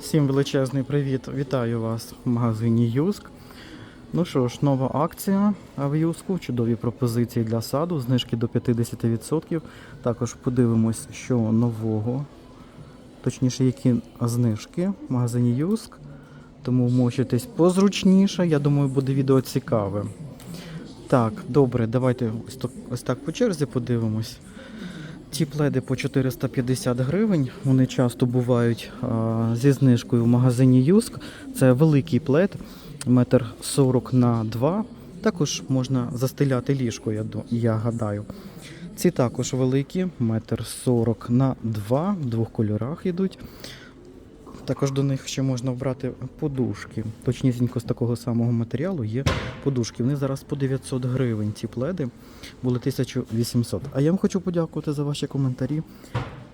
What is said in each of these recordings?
Всім величезний привіт! Вітаю вас в магазині Юск. Ну що ж, нова акція в Юску, чудові пропозиції для саду, знижки до 50%. Також подивимось, що нового, точніше, які знижки в магазині Юск. Тому мочитесь позручніше. Я думаю, буде відео цікаве. Так, добре, давайте ось так, ось так по черзі подивимось. Ці пледи по 450 гривень. Вони часто бувають а, зі знижкою в магазині Юск. Це великий плед, метр 40 на 2. Також можна застеляти ліжко, я, я гадаю. Ці також великі, метр 40 на 2, в двох кольорах йдуть. Також до них ще можна вбрати подушки. Точнісінько з такого самого матеріалу є подушки. Вони зараз по 900 гривень. Ці пледи були 1800. А я вам хочу подякувати за ваші коментарі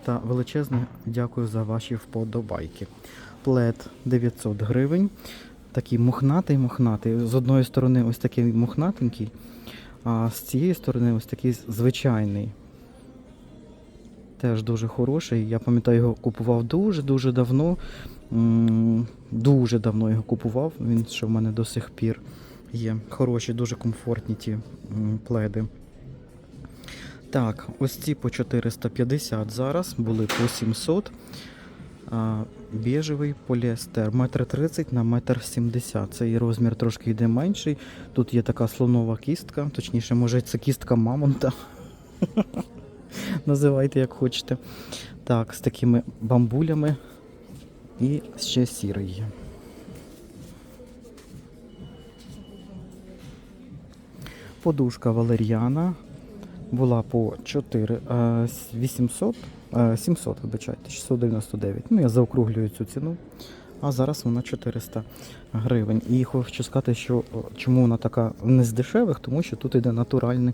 та величезне дякую за ваші вподобайки. Плед 900 гривень. Такий мохнатий мохнатий. З одної сторони ось такий мохнатенький, а з цієї сторони ось такий звичайний. Теж дуже хороший. Я пам'ятаю, його купував дуже-дуже давно. Дуже давно його купував. Він ще в мене до сих пір є. Хороші, дуже комфортні ті пледи. Так, ось ці по 450 зараз, були по 700. Біжевий поліестер, метр 30 на метр 70. Цей розмір трошки йде менший. Тут є така слонова кістка, точніше, може це кістка мамонта. Називайте як хочете. Так, з такими бамбулями і ще сірий. Подушка валеріана була по 4, е, 800, е, 700, вибачайте, 699. Ну, я заокруглюю цю ціну. А зараз вона 400 гривень. І хочу сказати, що чому вона така не з дешевих, тому що тут йде натуральне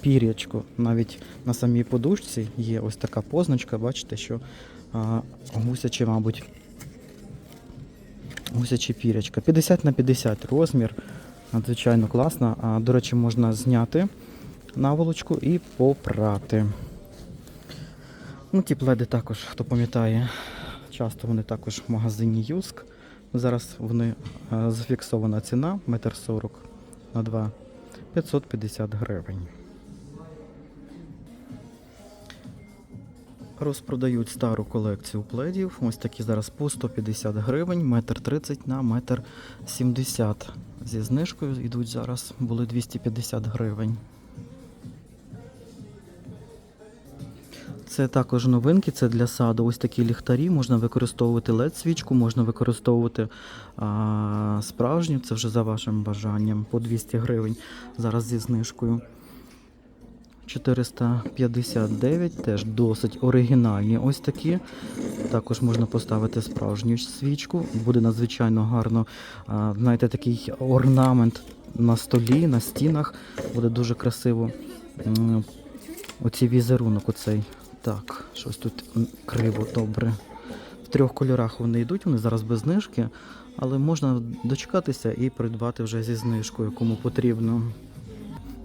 пір'ячко. Навіть на самій подушці є ось така позначка, бачите, що а, гусяче, мабуть, гусяче пір'ячка. 50 на 50 розмір. Надзвичайно класно. А, до речі, можна зняти наволочку і попрати. Ну, ті пледи також, хто пам'ятає, часто вони також в магазині Юск. Зараз вони е, зафіксована ціна, метр 40 на 2, 550 гривень. Розпродають стару колекцію пледів. Ось такі зараз по 150 гривень, метр 30 на метр 70. Зі знижкою йдуть зараз, були 250 гривень. Це також новинки, це для саду. Ось такі ліхтарі. Можна використовувати led свічку, можна використовувати а, справжню, це вже за вашим бажанням, по 200 гривень зараз зі знижкою. 459, теж досить оригінальні. Ось такі. Також можна поставити справжню свічку. Буде надзвичайно гарно. А, знаєте, такий орнамент на столі, на стінах. Буде дуже красиво. Оцей візерунок, оцей. Так, щось тут криво, добре. В трьох кольорах вони йдуть, вони зараз без знижки, але можна дочекатися і придбати вже зі знижкою, кому потрібно.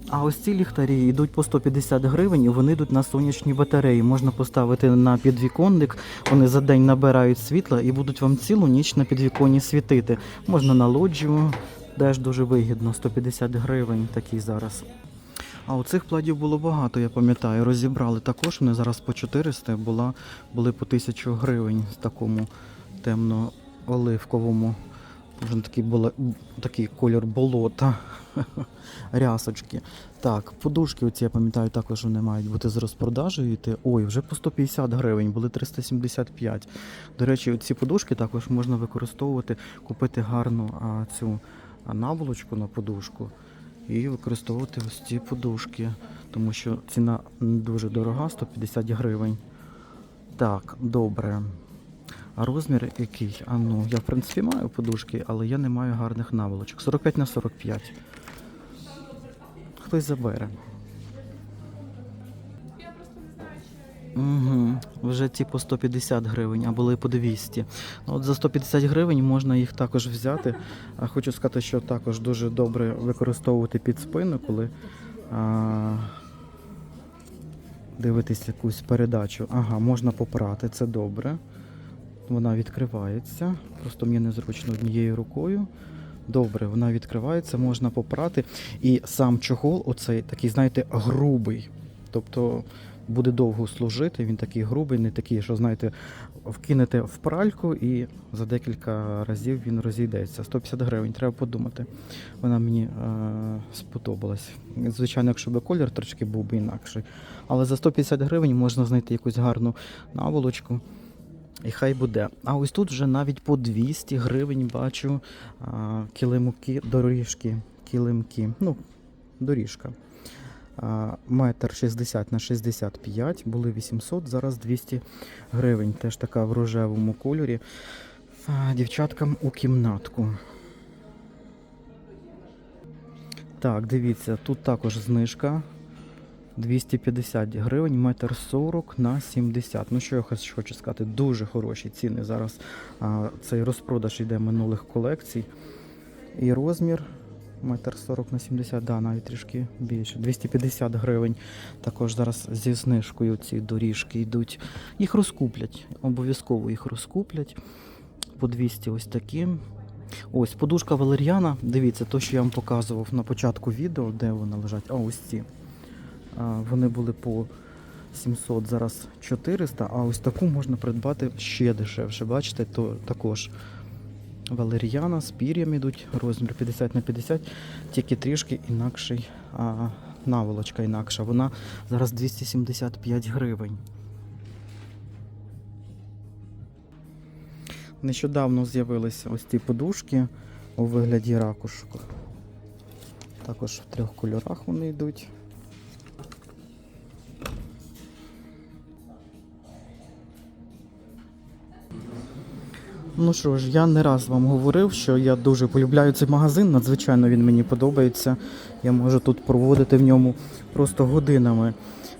А ось ці ліхтарі йдуть по 150 гривень і вони йдуть на сонячні батареї. Можна поставити на підвіконник, вони за день набирають світла і будуть вам цілу ніч на підвіконні світити. Можна на лоджію, теж дуже вигідно, 150 гривень такий зараз. А оцих пледів було багато, я пам'ятаю. Розібрали також. Вони зараз по 400, була, були по 1000 гривень в такому темно-оливковому. Вже такий, було, такий кольор болота. Рясочки. Так, подушки, оці я пам'ятаю, також вони мають бути з розпродажею йти. Ой, вже по 150 гривень, були 375. До речі, ці подушки також можна використовувати, купити гарну а, цю наволочку на подушку і використовувати ось ці подушки, тому що ціна дуже дорога, 150 гривень. Так, добре. А розмір який? А ну, я в принципі маю подушки, але я не маю гарних наволочок. 45 на 45. Хтось забере. Угу. Вже ті по 150 гривень, а були по 200. Ну, от за 150 гривень можна їх також взяти. А хочу сказати, що також дуже добре використовувати під спину, коли а, дивитись якусь передачу. Ага, можна попрати, це добре. Вона відкривається. Просто мені незручно однією рукою. Добре, вона відкривається, можна попрати. І сам чохол, оцей такий, знаєте, грубий. Тобто буде довго служити, він такий грубий, не такий, що, знаєте, вкинете в пральку і за декілька разів він розійдеться. 150 гривень, треба подумати. Вона мені е, сподобалась. Звичайно, якщо би колір трошки був би інакший. Але за 150 гривень можна знайти якусь гарну наволочку. І хай буде. А ось тут вже навіть по 200 гривень бачу а, килимки, доріжки, килимки. Ну, доріжка. Метр 60 на 65, були 800, зараз 200 гривень. Теж така в рожевому кольорі. Дівчаткам у кімнатку. Так, дивіться, тут також знижка. 250 гривень, метр 40 на 70. Ну що я хочу сказати, дуже хороші ціни. Зараз а, цей розпродаж йде минулих колекцій. І розмір метр 40 на 70, да, навіть трішки більше. 250 гривень. Також зараз зі знижкою ці доріжки йдуть. Їх розкуплять. Обов'язково їх розкуплять. По 200 ось такі. Ось подушка валер'яна. Дивіться, то, що я вам показував на початку відео, де вони лежать. А ось ці. Вони були по 700, зараз 400, а ось таку можна придбати ще дешевше. Бачите, то також валеріана з пір'ям ідуть, розмір 50 на 50, тільки трішки інакший, а, наволочка інакша. Вона зараз 275 гривень. Нещодавно з'явилися ось ці подушки у вигляді ракушок. Також в трьох кольорах вони йдуть. Ну що ж, я не раз вам говорив, що я дуже полюбляю цей магазин. Надзвичайно він мені подобається. Я можу тут проводити в ньому просто годинами.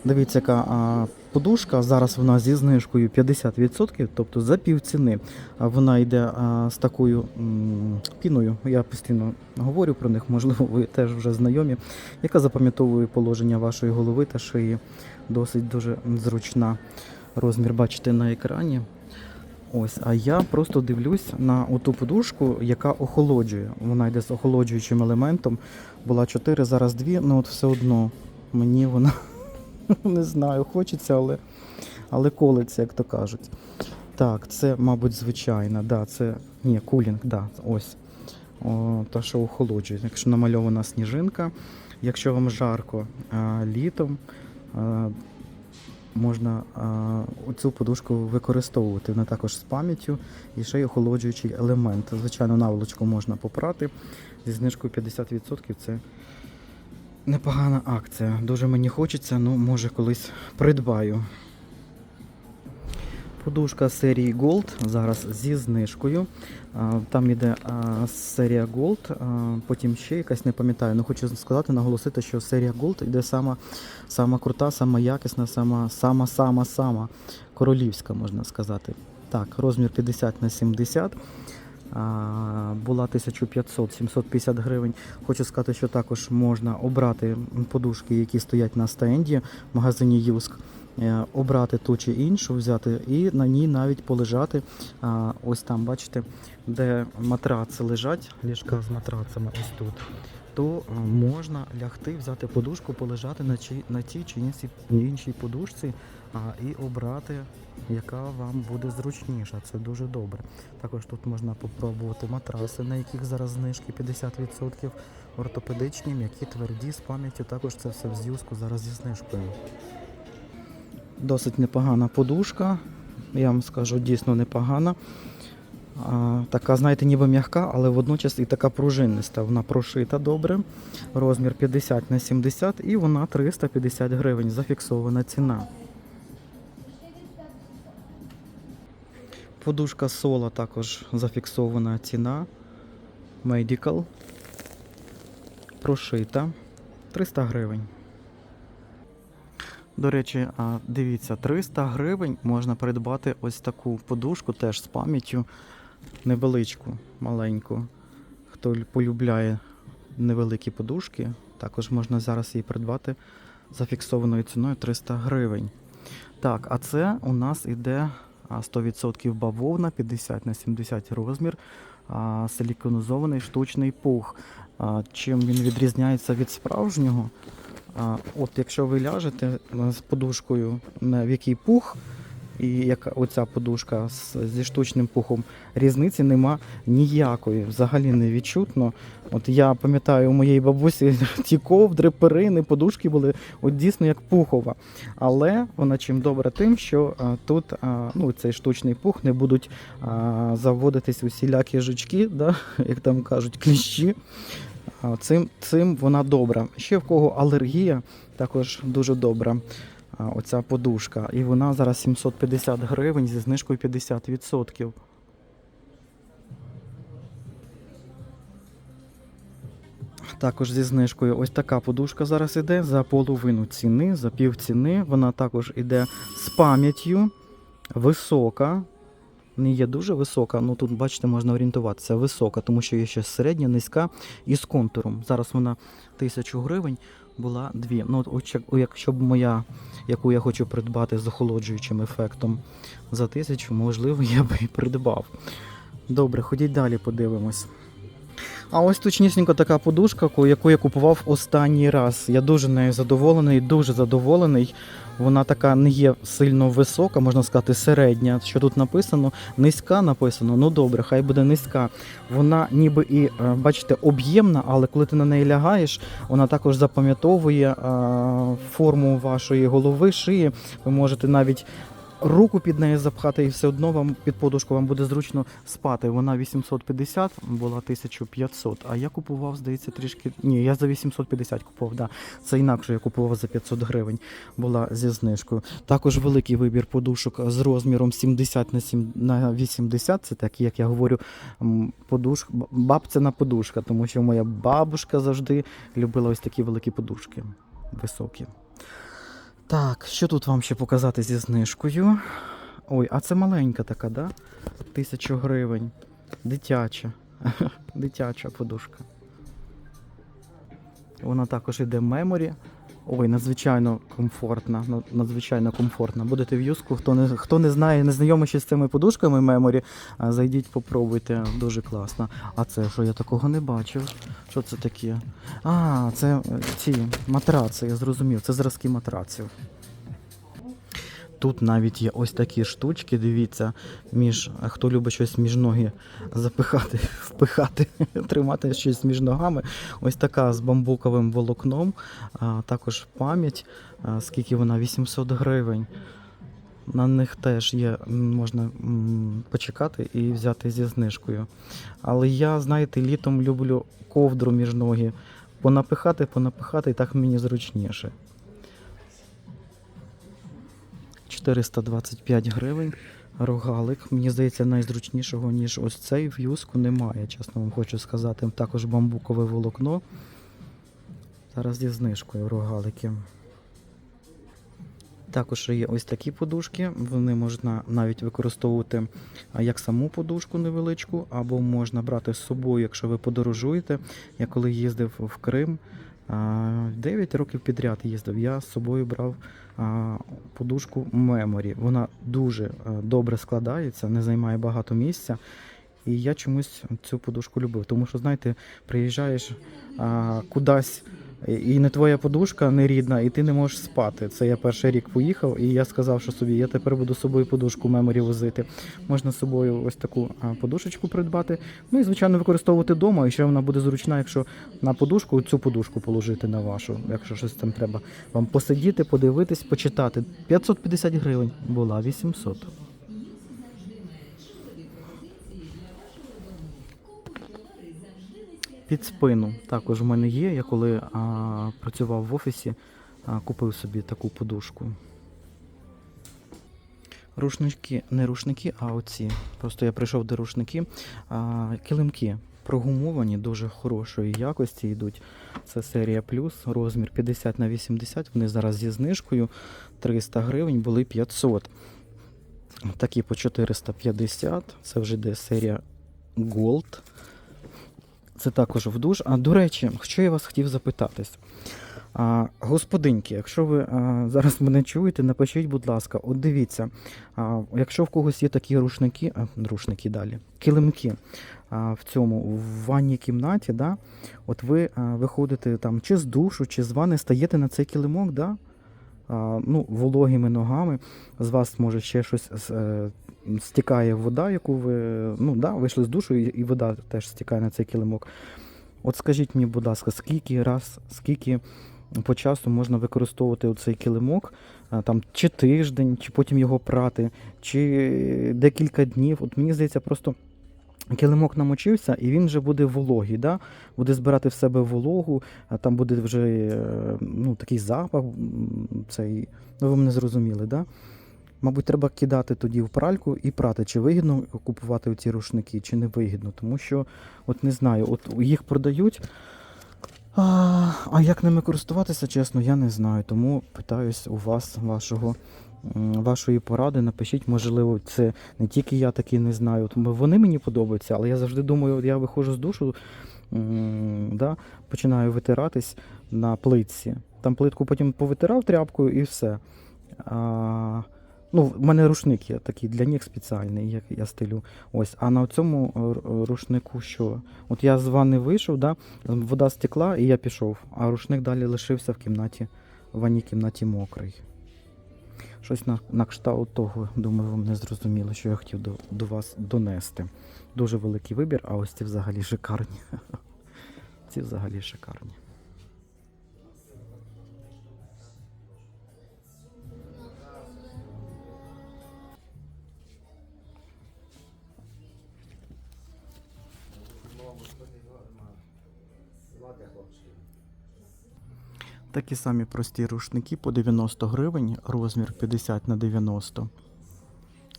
Дивіться, яка а, подушка. Зараз вона зі знижкою 50%, тобто за пів ціни. Вона йде а, з такою м, піною. Я постійно говорю про них, можливо, ви теж вже знайомі, яка запам'ятовує положення вашої голови та шиї. Досить дуже зручна. Розмір бачите на екрані. Ось, а я просто дивлюсь на оту подушку, яка охолоджує. Вона йде з охолоджуючим елементом. Була 4, зараз 2, ну от все одно мені вона не знаю, хочеться, але, але колиться, як то кажуть. Так, це, мабуть, звичайна. Да, це. Ні, кулінг, да, ось. О, та, що охолоджує. Якщо намальована сніжинка, якщо вам жарко а, літом, а, можна а, цю подушку використовувати. Вона також з пам'яттю і ще й охолоджуючий елемент. Звичайно, наволочку можна попрати. Зі знижкою 50% це непогана акція. Дуже мені хочеться, ну може колись придбаю. Подушка серії Gold зараз зі знижкою. Там іде серія Gold, потім ще якась не пам'ятаю. Ну хочу сказати, наголосити, що серія Gold йде сама, сама крута, сама якісна, сама, сама, сама, сама королівська, можна сказати. Так, розмір 50 на 70. Була 1500-750 гривень. Хочу сказати, що також можна обрати подушки, які стоять на стенді в магазині Юск. Е, Обрати ту чи іншу, взяти і на ній навіть полежати. Ось там, бачите, де матраци лежать, ліжка з матрацами ось тут. То е, можна лягти, взяти подушку, полежати на, чи, на тій чи іншій, іншій подушці а, і обрати, яка вам буде зручніша. Це дуже добре. Також тут можна попробувати матраси, на яких зараз знижки 50%, ортопедичні, м'які, тверді, з пам'яттю. Також це все в зв'язку зараз зі знижкою. Досить непогана подушка. Я вам скажу, дійсно непогана. А, така, знаєте, ніби м'яка, але водночас і така пружинниста. Вона прошита добре. Розмір 50 на 70 і вона 350 гривень. Зафіксована ціна. Подушка соло також зафіксована ціна. Medical. Прошита. 300 гривень. До речі, дивіться, 300 гривень можна придбати ось таку подушку теж з пам'яттю невеличку, маленьку. Хто полюбляє невеликі подушки, також можна зараз її придбати за фіксованою ціною 300 гривень. Так, а це у нас іде а, 100% бавовна, 50 на 70 розмір, а, силіконізований штучний пух. Чим він відрізняється від справжнього? От якщо ви ляжете з подушкою, в який пух, і яка оця подушка зі штучним пухом, різниці нема ніякої, взагалі не відчутно. От я пам'ятаю, у моєї бабусі ті ковдри, перини, подушки були от дійсно як пухова. Але вона чим добра тим, що а, тут а, ну, цей штучний пух не будуть заводитись усілякі жучки, да, як там кажуть, кліщі. Цим, цим вона добра. Ще в кого алергія, також дуже добра. Оця подушка. І вона зараз 750 гривень зі знижкою 50%. Також зі знижкою ось така подушка зараз іде за половину ціни, за пів ціни. Вона також іде з пам'яттю, висока. Не є дуже висока, ну тут, бачите, можна орієнтуватися. Висока, тому що є ще середня, низька і з контуром. Зараз вона тисячу гривень була дві. Ну, от, якщо б моя, яку я хочу придбати з охолоджуючим ефектом за тисячу, можливо, я би і придбав. Добре, ходіть далі, подивимось. А ось точнісінько така подушка, яку я купував останній раз. Я дуже нею задоволений, дуже задоволений. Вона така не є сильно висока, можна сказати, середня. Що тут написано? Низька написано. Ну добре, хай буде низька. Вона ніби і, е, бачите, об'ємна, але коли ти на неї лягаєш, вона також запам'ятовує форму вашої голови, шиї. Ви можете навіть руку під неї запхати, і все одно вам під подушку вам буде зручно спати. Вона 850, була 1500, а я купував, здається, трішки. Ні, я за 850 купував, да. Це інакше я купував за 500 гривень, була зі знижкою. Також великий вибір подушок з розміром 70 на 7 на 80. Це такі, як я говорю, подушка, бабцяна подушка, тому що моя бабушка завжди любила ось такі великі подушки, високі. Так, що тут вам ще показати зі знижкою? Ой, а це маленька така, да? Тисячу гривень. Дитяча. Дитяча подушка. Вона також іде меморі. Ой, надзвичайно комфортна. ну, Надзвичайно комфортна. Будете в юску. Хто не, хто не знає, не знайомий з цими подушками меморі, зайдіть, попробуйте. Дуже класно. А це що я такого не бачив? Що це таке? А, це е, ці матраци, я зрозумів. Це зразки матраців. Тут навіть є ось такі штучки, дивіться, між хто любить щось між ноги запихати, впихати, тримати щось між ногами. Ось така з бамбуковим волокном, а, також пам'ять, скільки вона 800 гривень. На них теж є, можна почекати і взяти зі знижкою. Але я, знаєте, літом люблю ковдру між ноги. Понапихати, понапихати, і так мені зручніше. 425 гривень. Рогалик, мені здається, найзручнішого, ніж ось цей в юску немає, чесно вам хочу сказати. Також бамбукове волокно. Зараз зі знижкою рогалики. Також є ось такі подушки. Вони можна навіть використовувати як саму подушку невеличку, або можна брати з собою, якщо ви подорожуєте. Я коли їздив в Крим, 9 років підряд їздив. Я з собою брав подушку Memory. Вона дуже е, добре складається, не займає багато місця. І я чомусь цю подушку любив. Тому що, знаєте, приїжджаєш кудись, і- не твоя подушка не рідна, і ти не можеш спати. Це я перший рік поїхав, і я сказав, що собі я тепер буду з собою подушку Memory возити. Можна з собою ось таку подушечку придбати. Ну і звичайно використовувати вдома. І ще вона буде зручна, якщо на подушку цю подушку положити на вашу, якщо щось там треба вам посидіти, подивитись, почитати. 550 гривень була 800. Під спину також в мене є. Я коли а, працював в офісі, а, купив собі таку подушку. Рушнички, не рушники, а оці. Просто я прийшов до рушники. А, килимки прогумовані, дуже хорошої якості йдуть. Це серія плюс, розмір 50 на 80. Вони зараз зі знижкою 300 гривень, були 500. Такі по 450. Це вже йде серія Gold. Це також в душ. А до речі, що я вас хотів запитатись. А, господинки, якщо ви а, зараз мене чуєте, напишіть, будь ласка, от дивіться, а, якщо в когось є такі рушники, а, рушники далі, килимки а, в цьому в ванній кімнаті, да, от ви а, виходите там чи з душу, чи з ванни, стаєте на цей килимок, да, ну, вологими ногами, з вас може ще щось е, стікає вода, яку ви ну, да, вийшли з душу, і, вода теж стікає на цей килимок. От скажіть мені, будь ласка, скільки раз, скільки по часу можна використовувати цей килимок, там, чи тиждень, чи потім його прати, чи декілька днів. От мені здається, просто килимок намочився, і він вже буде вологий, да? буде збирати в себе вологу, а там буде вже е, ну, такий запах, цей, ну ви мене зрозуміли, да? Мабуть, треба кидати тоді в пральку і прати, чи вигідно купувати ці рушники, чи не вигідно. Тому що, от не знаю, от їх продають. А, а як ними користуватися, чесно, я не знаю. Тому питаюсь у вас, вашого, вашої поради. Напишіть, можливо, це не тільки я такий не знаю. Вони мені подобаються, але я завжди думаю, я виходжу з душу, да, починаю витиратись на плитці. Там плитку потім повитирав тряпкою і все. А, ну, в мене рушник є такий для них спеціальний, як я стилю. Ось, а на цьому рушнику що? От я з ванни вийшов, да, вода стекла і я пішов, а рушник далі лишився в кімнаті, в ванній кімнаті мокрий. Щось на, на кшталт того, думаю, вам не зрозуміло, що я хотів до, до вас донести. Дуже великий вибір, а ось ці взагалі шикарні. Ці взагалі шикарні. Такі самі прості рушники по 90 гривень, розмір 50 на 90.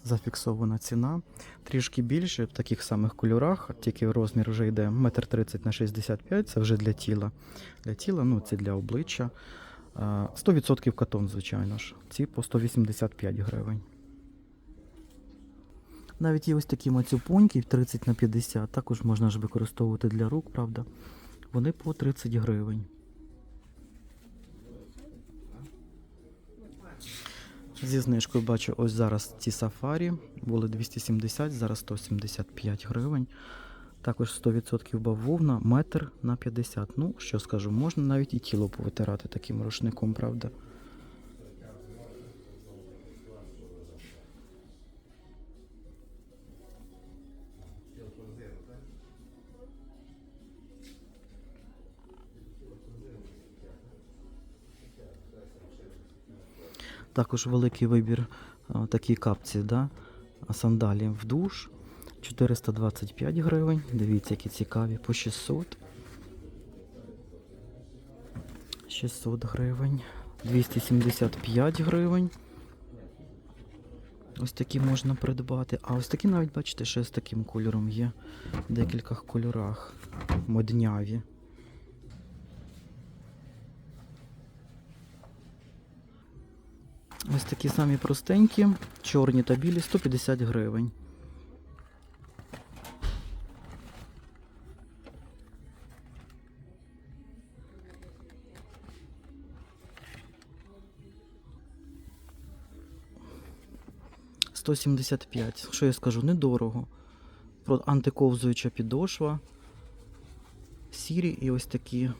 Зафіксована ціна. Трішки більше в таких самих кольорах, тільки розмір вже йде 1,30 на 65 це вже для тіла. Для тіла, ну це для обличчя. 100% катон, звичайно ж. Ці по 185 гривень. Навіть є ось такі мацюпоньки 30 на 50, також можна ж використовувати для рук, правда. Вони по 30 гривень. Зі знижкою бачу, ось зараз ці сафарі були 270, зараз 175 гривень. Також 100% бавовна, метр на 50. Ну, що скажу, можна навіть і тіло повитирати таким рушником, правда. Також великий вибір а, такі капці, да? сандалі в душ. 425 гривень. Дивіться, які цікаві. По 600. 600 гривень. 275 гривень. Ось такі можна придбати. А ось такі навіть, бачите, ще з таким кольором є. В декілька кольорах. Модняві. Ось такі самі простенькі, чорні та білі, 150 гривень. Сто сімдесят п'ять. Що я скажу? Недорого. Про антиковзуюча підошва. Сірі і ось такі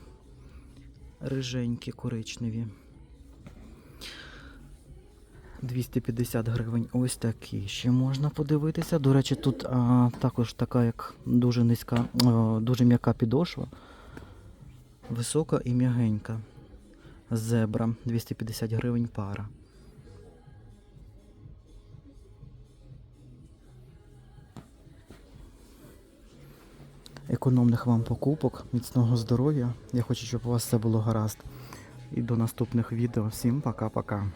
риженькі коричневі. 250 гривень. Ось такі ще можна подивитися. До речі, тут а, також така, як дуже низька, а, дуже м'яка підошва. Висока і м'ягенька. Зебра 250 гривень пара. Економних вам покупок, міцного здоров'я. Я хочу, щоб у вас все було гаразд. І до наступних відео. Всім пока-пока.